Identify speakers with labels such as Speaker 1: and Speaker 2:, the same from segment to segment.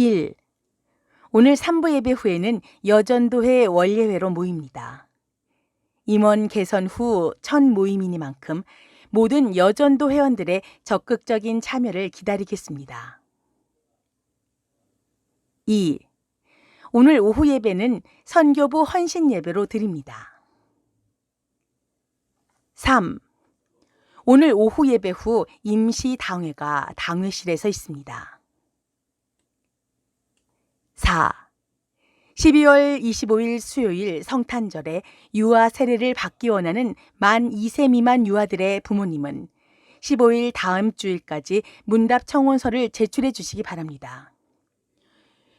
Speaker 1: 1. 오늘 3부 예배 후에는 여전도회 원례회로 모입니다. 임원 개선 후 첫 모임이니만큼 모든 여전도 회원들의 적극적인 참여를 기다리겠습니다. 2. 오늘 오후 예배는 선교부 헌신 예배로 드립니다. 3. 오늘 오후 예배 후 임시 당회가 당회실에서 있습니다. 4. 12월 25일 수요일 성탄절에 유아 세례를 받기 원하는 만 2세 미만 유아들의 부모님은 15일 다음 주일까지 문답 청원서를 제출해 주시기 바랍니다.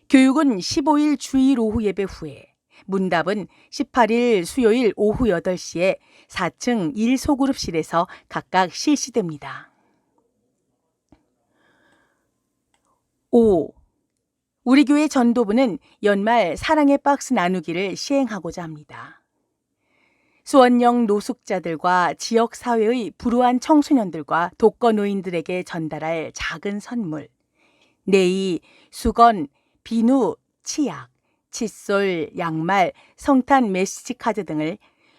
Speaker 1: 교육은 15일 주일 오후 예배 후에 문답은 18일 수요일 오후 8시에 4층 1소그룹실에서 각각 실시됩니다. 5. 우리 교회 전도부는 연말 사랑의 박스 나누기를 시행하고자 합니다. 수원역 노숙자들과 지역 사회의 불우한 청소년들과 독거 노인들에게 전달할 작은 선물, 네이, 수건, 비누, 치약, 칫솔, 양말, 성탄 메시지 카드 등을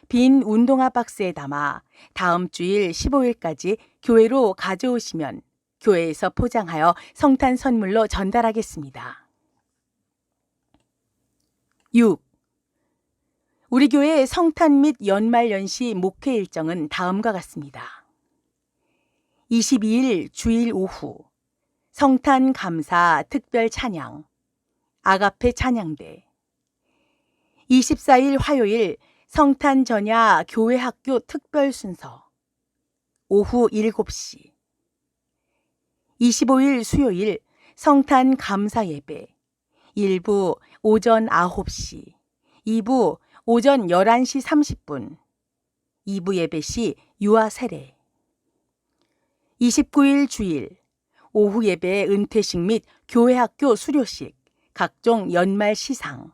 Speaker 1: 빈 운동화 박스에 담아 다음 주일 15일까지 교회로 가져오시면 교회에서 포장하여 성탄 선물로 전달하겠습니다. 6. 우리 교회 성탄 및 연말 연시 목회 일정은 다음과 같습니다. 22일 주일 오후 성탄 감사 특별 찬양 아가페 찬양대 24일 화요일 성탄 전야 교회 학교 특별 순서 오후 7시 25일 수요일 성탄 감사 예배 1부 오전 9시 2부 오전 11시 30분 2부 예배 시 유아 세례. 29일 주일 오후 예배 은퇴식 및 교회 학교 수료식 각종 연말 시상.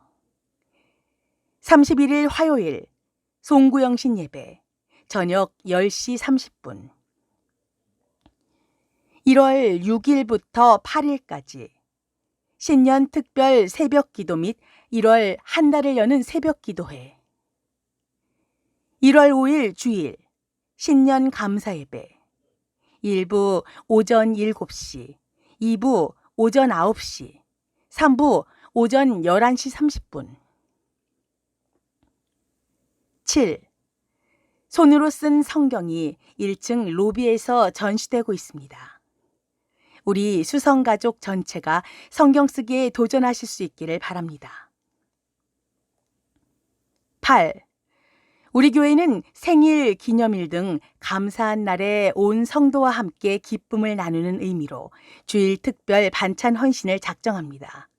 Speaker 1: 31일 화요일 송구영신 예배 저녁 10시 30분. 1월 6일부터 8일까지 신년 특별 새벽 기도 및 1월 한 달을 여는 새벽 기도회 1월 5일 주일 신년 감사 예배 1부 오전 7시 2부 오전 9시 3부 오전 11시 30분 7. 손으로 쓴 성경이 1층 로비에서 전시되고 있습니다. 우리 수성 가족 전체가 성경 쓰기에 도전하실 수 있기를 바랍니다. 8. 우리 교회는 생일, 기념일 등 감사한 날에 온 성도와 함께 기쁨을 나누는 의미로 주일 특별 반찬 헌신을 작정합니다.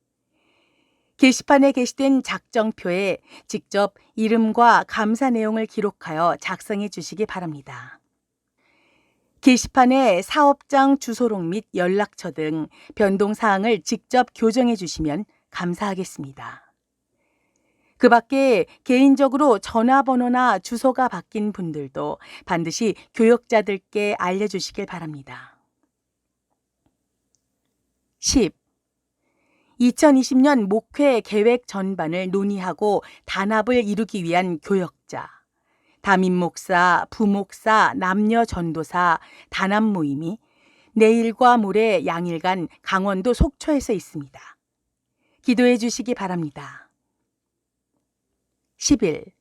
Speaker 1: 게시판에 게시된 작정표에 직접 이름과 감사 내용을 기록하여 작성해 주시기 바랍니다. 게시판에 사업장 주소록 및 연락처 등 변동 사항을 직접 교정해 주시면 감사하겠습니다. 그 밖에 개인적으로 전화번호나 주소가 바뀐 분들도 반드시 교역자들께 알려주시길 바랍니다. 10. 2020년 목회 계획 전반을 논의하고 단합을 이루기 위한 교역자, 담임 목사, 부목사, 남녀 전도사, 단합 모임이 내일과 모레 양일간 강원도 속초에서 있습니다. 기도해 주시기 바랍니다. 10일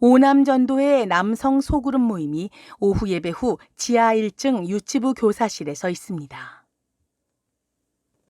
Speaker 1: 오남 전도회 남성 소그룹 모임이 오후 예배 후 지하 1층 유치부 교사실에서 있습니다.